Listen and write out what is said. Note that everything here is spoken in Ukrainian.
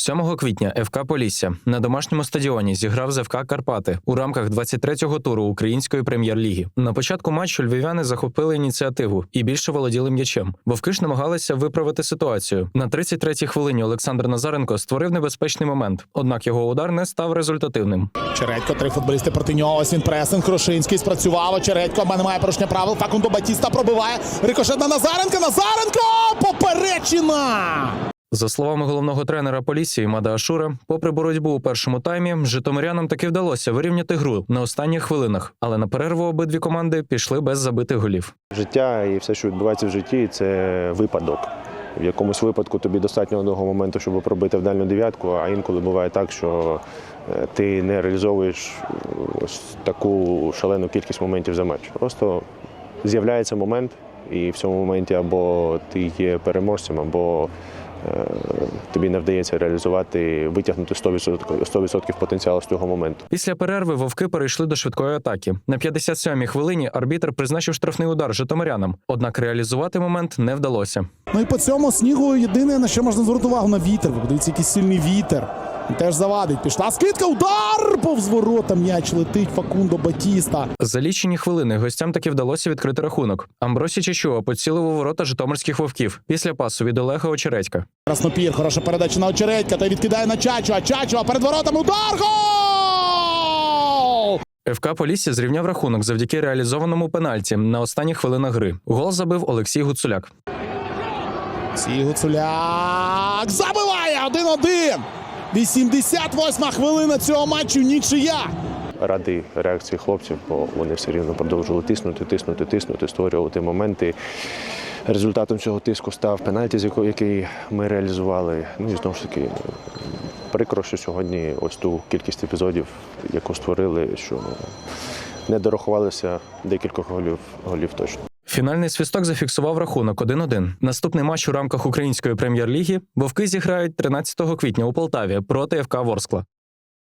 7 квітня ФК Полісся на домашньому стадіоні зіграв з ФК Карпати у рамках 23-го туру української прем'єр-ліги. На початку матчу львів'яни захопили ініціативу і більше володіли м'ячем. Вовки ж намагалися виправити ситуацію. На 33-й хвилині Олександр Назаренко створив небезпечний момент, однак його удар не став результативним. Чередько, три футболісти проти нього. Ось він пресинг. Крошинський спрацював. Чередько, мене немає порушення правил. Факундо Батіста пробиває. Рикошет на Назаренка. Назаренко! Поперечина! За словами головного тренера Полісії Мада Ашура, попри боротьбу у першому таймі, житомирянам таки вдалося вирівняти гру на останніх хвилинах, але на перерву обидві команди пішли без забитих голів. Життя і все, що відбувається в житті, це випадок. В якомусь випадку тобі достатньо одного моменту, щоб пробити в дальню дев'ятку, а інколи буває так, що е, ти не реалізовуєш е, ось таку шалену кількість моментів за матч. Просто з'являється момент, і в цьому моменті або ти є переможцем, або тобі не вдається реалізувати, витягнути 100%, 100% потенціалу з цього моменту. Після перерви вовки перейшли до швидкої атаки. На 57-й хвилині арбітр призначив штрафний удар житомирянам, однак реалізувати момент не вдалося. Ну і по цьому снігу єдине, на що можна звернути увагу на вітер. Ви подивіться, який сильний вітер. Теж завадить. Пішла скидка, удар! Повз ворота м'яч летить Факундо Батіста. За лічені хвилини гостям таки вдалося відкрити рахунок. Амбросі Чечуа поцілив у ворота житомирських вовків після пасу від Олега Очередька. Краснопір, хороша передача на очередька. Той відкидає на Чачу, а Чачу, перед воротами удар! Гол! ФК Полісся зрівняв рахунок завдяки реалізованому пенальті на останніх хвилинах гри. Гол забив Олексій Гуцуляк. Сій Гуцуляк забиває 1-1. 88 хвилина цього матчу нічия. радий реакції хлопців, бо вони все рівно продовжували тиснути, тиснути, тиснути, створювати моменти. Результатом цього тиску став пенальті, з який ми реалізували. Ну і знову ж таки, прикро, що сьогодні ось ту кількість епізодів, яку створили, що не дорахувалися декількох голів, голів точно. Фінальний свісток зафіксував рахунок 1-1. Наступний матч у рамках української прем'єр-ліги вовки зіграють 13 квітня у Полтаві проти ФК Ворскла.